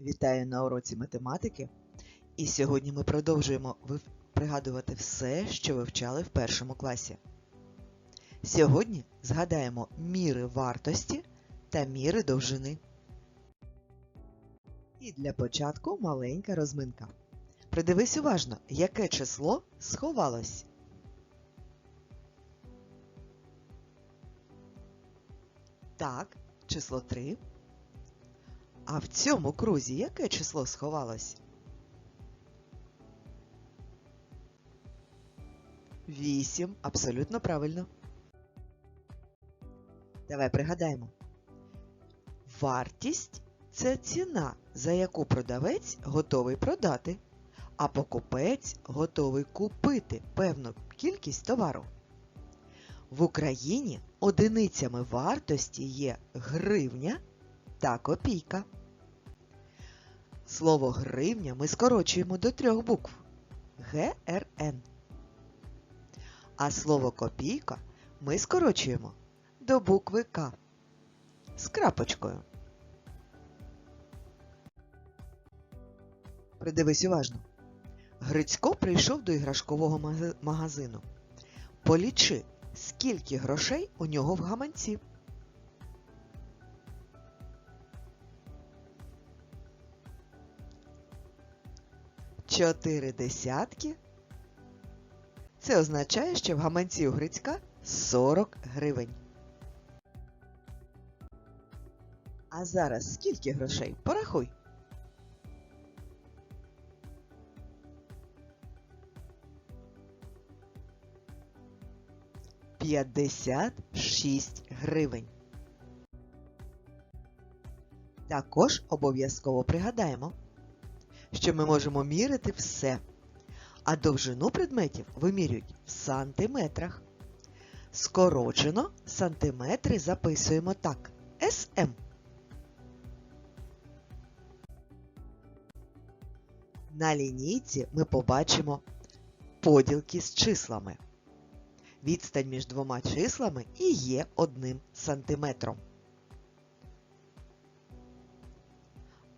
Вітаю на уроці математики. І сьогодні ми продовжуємо пригадувати все, що вивчали в першому класі. Сьогодні згадаємо міри вартості та міри довжини. І для початку маленька розминка. Придивись уважно, яке число сховалось. Так, число 3. А в цьому крузі яке число сховалось? Вісім. Абсолютно правильно. Давай пригадаємо. Вартість це ціна, за яку продавець готовий продати, а покупець готовий купити певну кількість товару. В Україні одиницями вартості є гривня та копійка. Слово гривня ми скорочуємо до трьох букв ГРН. А слово копійка ми скорочуємо до букви К з крапочкою. Придивись уважно. Грицько прийшов до іграшкового магазину. Полічи, скільки грошей у нього в гаманці. Чотири десятки. Це означає, що в гаманці у Грицька 40 гривень. А зараз скільки грошей? Порахуй. П'ятдесят шість гривень. Також обов'язково пригадаємо, що ми можемо мірити все, а довжину предметів вимірюють в сантиметрах. Скорочено сантиметри записуємо так. СМ. На лінійці ми побачимо поділки з числами. Відстань між двома числами і є одним сантиметром.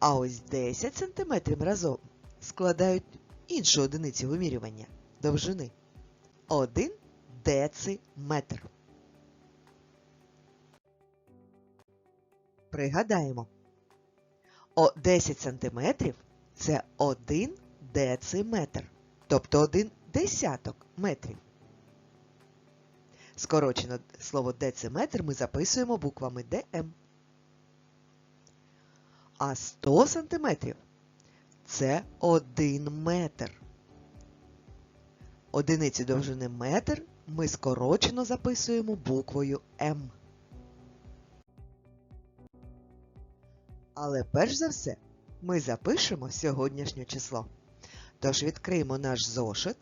А ось 10 сантиметрів разом складають іншу одиницю вимірювання довжини. 1 дециметр. Пригадаємо. О 10 сантиметрів це 1 дециметр, тобто 1 десяток метрів. Скорочено слово дециметр ми записуємо буквами ДМ. А 100 сантиметрів це 1 метр. Одиницю довжини метр ми скорочено записуємо буквою М. Але перш за все ми запишемо сьогоднішнє число. Тож відкриємо наш зошит,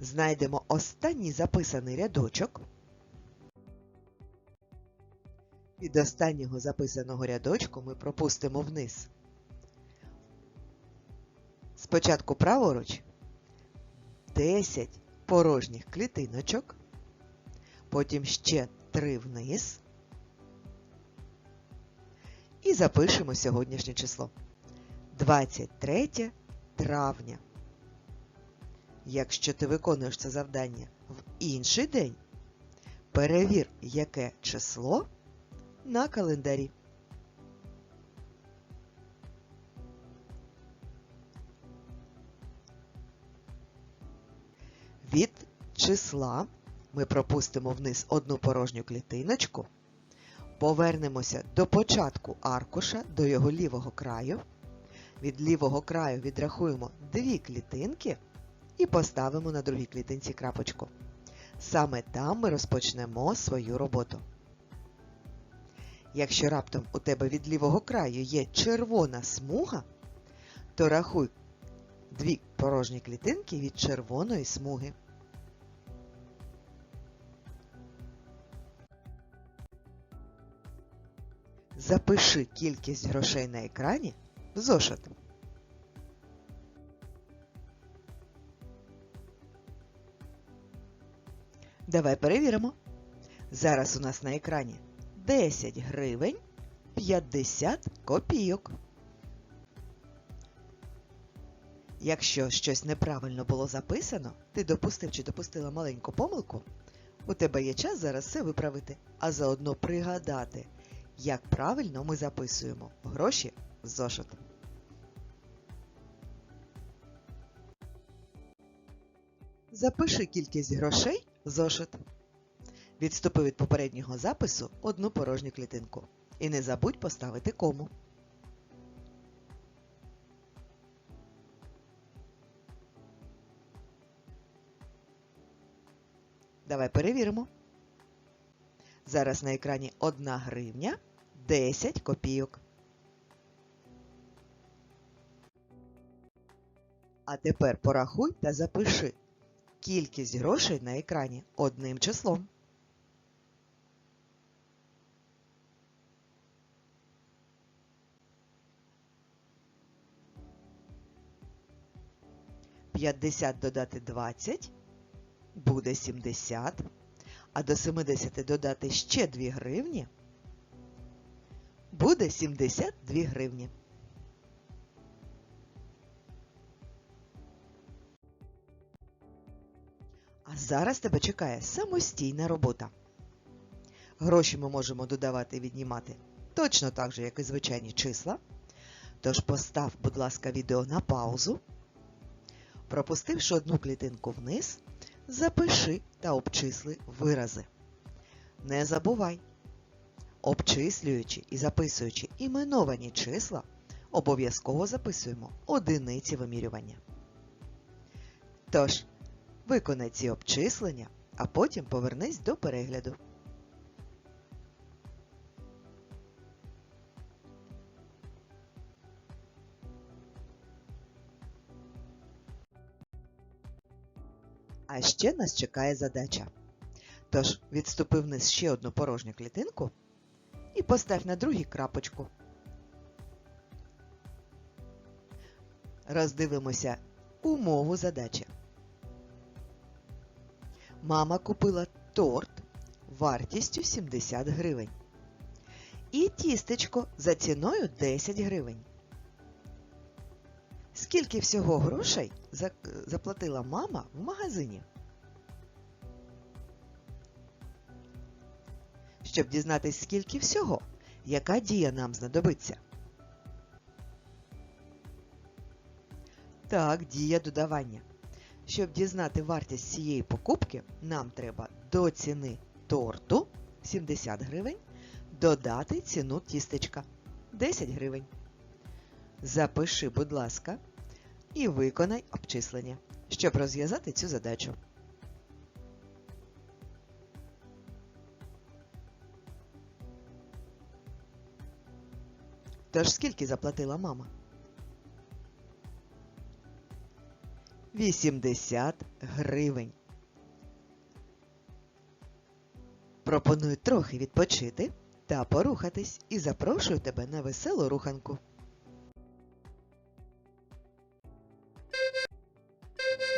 знайдемо останній записаний рядочок. Від останнього записаного рядочку ми пропустимо вниз. Спочатку праворуч 10 порожніх клітиночок, потім ще 3 вниз. І запишемо сьогоднішнє число. 23 травня. Якщо ти виконуєш це завдання в інший день, перевір, яке число на календарі. Від числа ми пропустимо вниз одну порожню клітиночку, повернемося до початку аркуша, до його лівого краю. Від лівого краю відрахуємо дві клітинки і поставимо на другій клітинці крапочку. Саме там ми розпочнемо свою роботу. Якщо раптом у тебе від лівого краю є червона смуга, то рахуй дві порожні клітинки від червоної смуги. Запиши кількість грошей на екрані в зошит. Давай перевіримо. Зараз у нас на екрані 10 гривень 50 копійок. Якщо щось неправильно було записано, ти допустив чи допустила маленьку помилку, у тебе є час зараз все виправити, а заодно пригадати, як правильно ми записуємо гроші в зошит. Запиши кількість грошей в зошит. Відступи від попереднього запису одну порожню клітинку. І не забудь поставити кому. Давай перевіримо. Зараз на екрані 1 гривня 10 копійок. А тепер порахуй та запиши кількість грошей на екрані одним числом. П'ятдесят додати двадцять буде 70, а до 70 додати ще 2 гривні буде 72 гривні. А зараз тебе чекає самостійна робота. Гроші ми можемо додавати і віднімати точно так же, як і звичайні числа. Тож постав, будь ласка, відео на паузу. Пропустивши одну клітинку вниз, запиши та обчисли вирази. Не забувай, обчислюючи і записуючи іменовані числа, обов'язково записуємо одиниці вимірювання. Тож, виконай ці обчислення, а потім повернись до перегляду. А ще нас чекає задача. Тож відступи вниз ще одну порожню клітинку і постав на другій крапочку. Роздивимося умову задачі. Мама купила торт вартістю 70 гривень. І тістечко за ціною 10 гривень. Скільки всього грошей заплатила мама в магазині? Щоб дізнатись, скільки всього, яка дія нам знадобиться? Так, дія додавання. Щоб дізнати вартість цієї покупки, нам треба до ціни торту 70 гривень додати ціну тістечка 10 гривень. Запиши, будь ласка, і виконай обчислення, щоб розв'язати цю задачу. Тож скільки заплатила мама? 80 гривень. Пропоную трохи відпочити та порухатись і запрошую тебе на веселу руханку.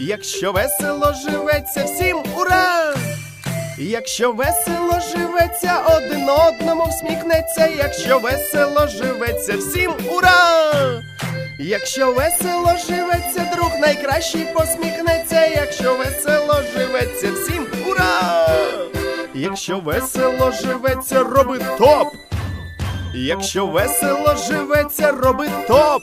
Якщо весело живеться, всім ура! Якщо весело живеться, один одному всміхнеться, якщо весело живеться, всім ура! Якщо весело живеться, друг найкращий посміхнеться, якщо весело живеться, всім ура! Якщо весело живеться, роби топ! Якщо весело живеться, роби топ.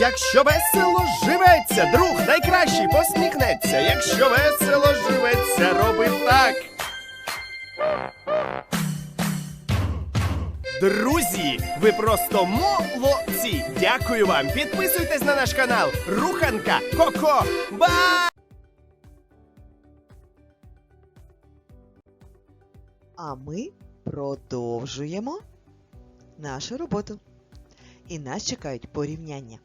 Якщо весело живеться, друг найкращий посміхнеться. Якщо весело живеться, роби так. Друзі, ви просто молодці! Дякую вам! Підписуйтесь на наш канал Руханка Коко. Ба! А ми продовжуємо нашу роботу. І нас чекають порівняння.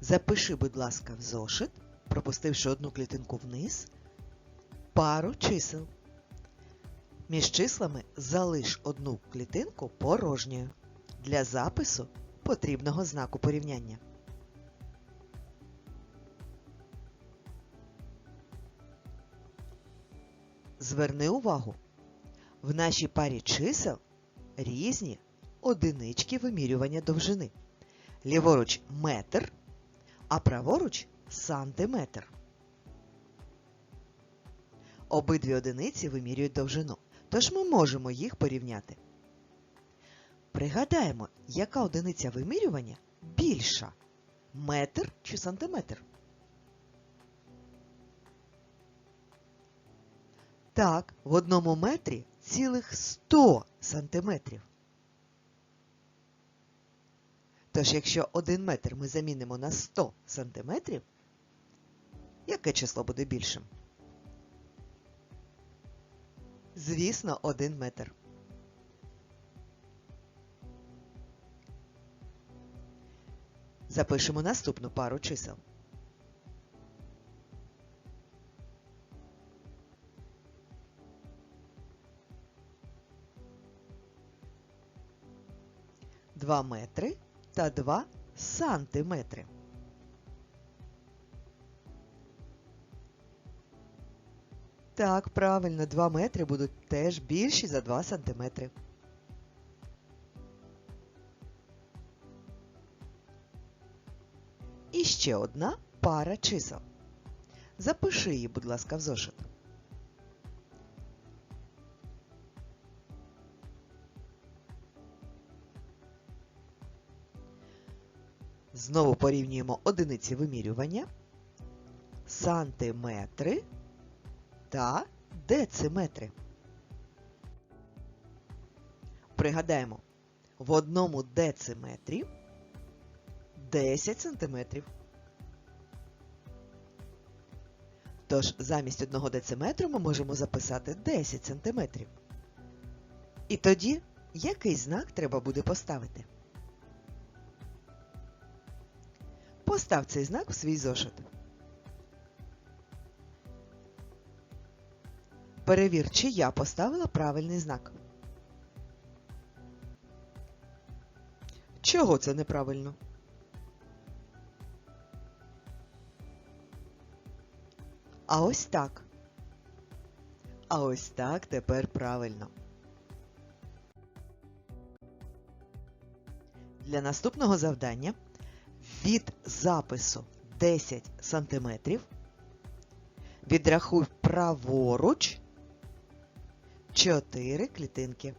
Запиши, будь ласка, в зошит, пропустивши одну клітинку вниз, пару чисел. Між числами залиш одну клітинку порожньою для запису потрібного знаку порівняння. Зверни увагу, в нашій парі чисел різні одинички вимірювання довжини. Ліворуч метр, а праворуч сантиметр. Обидві одиниці вимірюють довжину, тож ми можемо їх порівняти. Пригадаємо, яка одиниця вимірювання більша метр чи сантиметр. Так, в одному метрі цілих 100 сантиметрів. Тож, якщо 1 метр ми замінимо на 100 сантиметрів, яке число буде більшим? Звісно, 1 метр. Запишемо наступну пару чисел. Два метри та 2 сантиметри. Так, правильно, 2 метри будуть теж більші за 2 сантиметри. І ще одна пара чисел. Запиши її, будь ласка, в зошит. Знову порівнюємо одиниці вимірювання, сантиметри та дециметри. Пригадаємо, в одному дециметрі 10 сантиметрів. Тож замість одного дециметру ми можемо записати 10 сантиметрів. І тоді який знак треба буде поставити? Постав цей знак у свій зошит. Перевір, чи я поставила правильний знак. Чого це неправильно? А ось так. А ось так тепер правильно. Для наступного завдання від запису 10 см відрахуй праворуч 4 клітинки.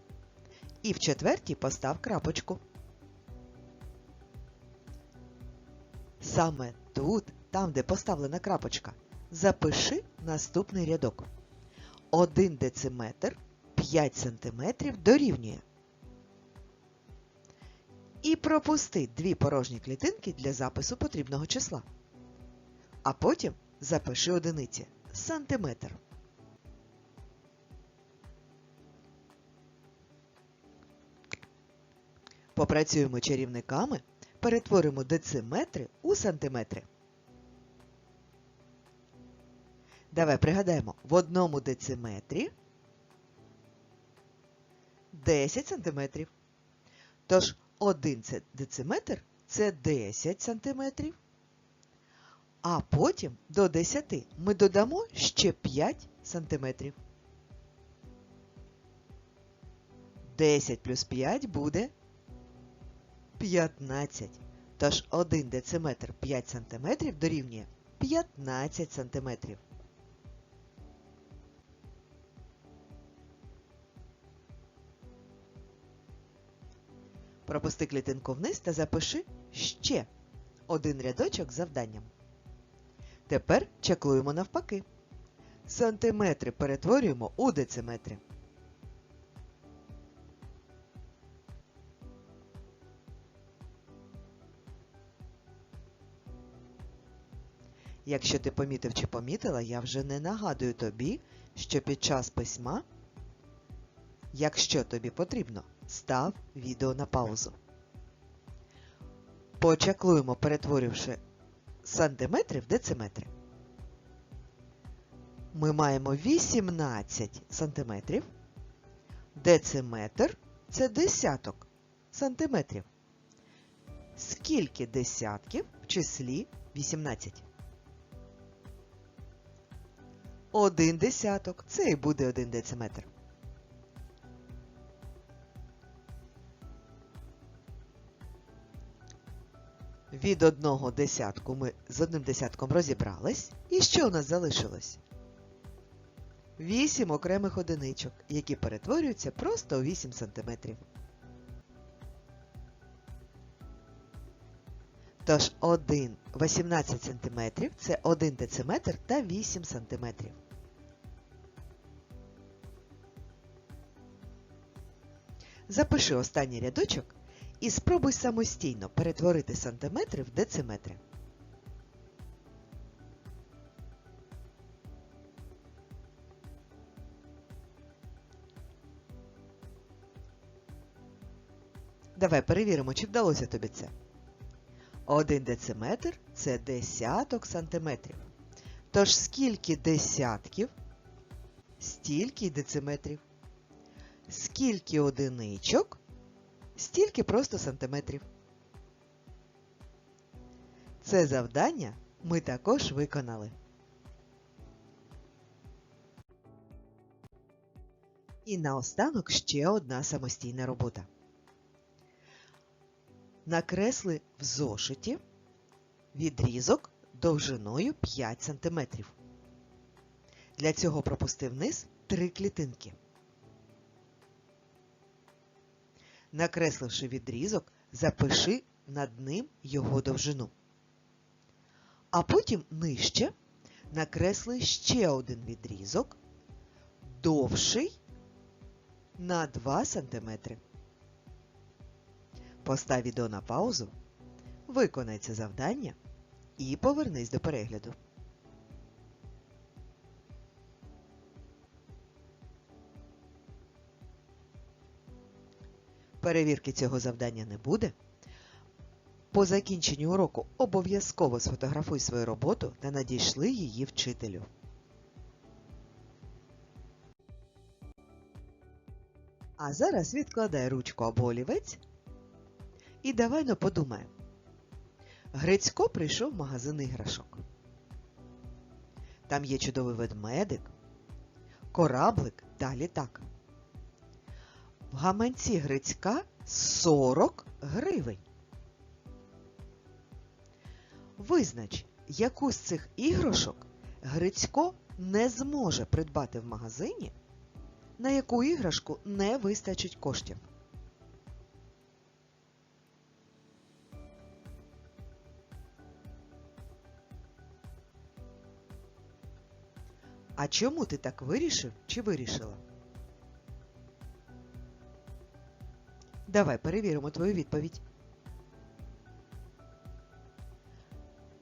І в четвертій постав крапочку. Саме тут, там, де поставлена крапочка, запиши наступний рядок. 1 дециметр 5 см дорівнює. І пропусти дві порожні клітинки для запису потрібного числа. А потім запиши одиниці сантиметр. Попрацюємо чарівниками, перетворимо дециметри у сантиметри. Давай пригадаємо, в одному дециметрі 10 сантиметрів. Тож 1 дециметр це 10 сантиметрів. А потім до 10 ми додамо ще 5 сантиметрів. 10 плюс 5 буде 15. Тож 1 дециметр 5 сантиметрів дорівнює 15 сантиметрів. Пропусти клітинку вниз та запиши ще один рядочок з завданням. Тепер чеклуємо навпаки. Сантиметри перетворюємо у дециметри. Якщо ти помітив чи помітила, я вже не нагадую тобі, що під час письма, якщо тобі потрібно, став відео на паузу. Почаклуємо, перетворивши сантиметри в дециметри. Ми маємо 18 сантиметрів. Дециметр це десяток сантиметрів. Скільки десятків в числі 18? Один десяток. Це і буде один дециметр. Від одного десятку ми з одним десятком розібрались. І що у нас залишилось? Вісім окремих одиничок, які перетворюються просто у 8 сантиметрів. Тож 1 18 сантиметрів це 1 дециметр та 8 сантиметрів. Запиши останній рядочок і спробуй самостійно перетворити сантиметри в дециметри. Давай перевіримо, чи вдалося тобі це. Один дециметр це десяток сантиметрів. Тож скільки десятків, стільки й дециметрів. Скільки одиничок, стільки просто сантиметрів. Це завдання ми також виконали. І наостанок ще одна самостійна робота. Накресли в зошиті відрізок довжиною 5 см. Для цього пропусти вниз три клітинки. Накресливши відрізок, запиши над ним його довжину. А потім нижче накресли ще один відрізок, довший на 2 см. Постав відео на паузу, виконай це завдання і повернись до перегляду. Перевірки цього завдання не буде. По закінченню уроку обов'язково сфотографуй свою роботу та надійшли її вчителю. А зараз відкладай ручку або олівець і давай ну подумаємо. Грицько прийшов в магазин іграшок. Там є чудовий ведмедик, кораблик та літак. В гаманці Грицька 40 гривень. Визнач, яку з цих іграшок Грицько не зможе придбати в магазині, на яку іграшку не вистачить коштів. А чому ти так вирішив чи вирішила? Давай перевіримо твою відповідь.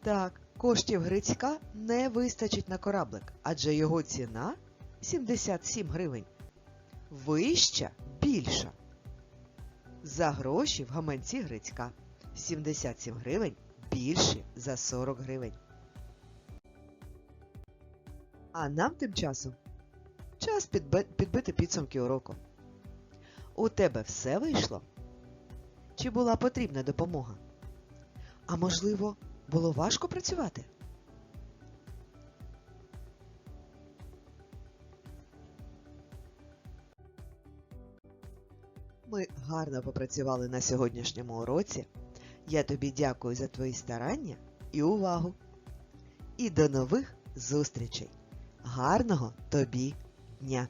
Так, коштів Грицька не вистачить на кораблик, адже його ціна 77 гривень. Вища більша. За гроші в гаманці Грицька 77 гривень більші за 40 гривень. А нам тим часом час підбити підсумки уроку. У тебе все вийшло? Чи була потрібна допомога? А можливо, було важко працювати? Ми гарно попрацювали на сьогоднішньому уроці. Я тобі дякую за твої старання і увагу. І до нових зустрічей. Гарного тобі дня!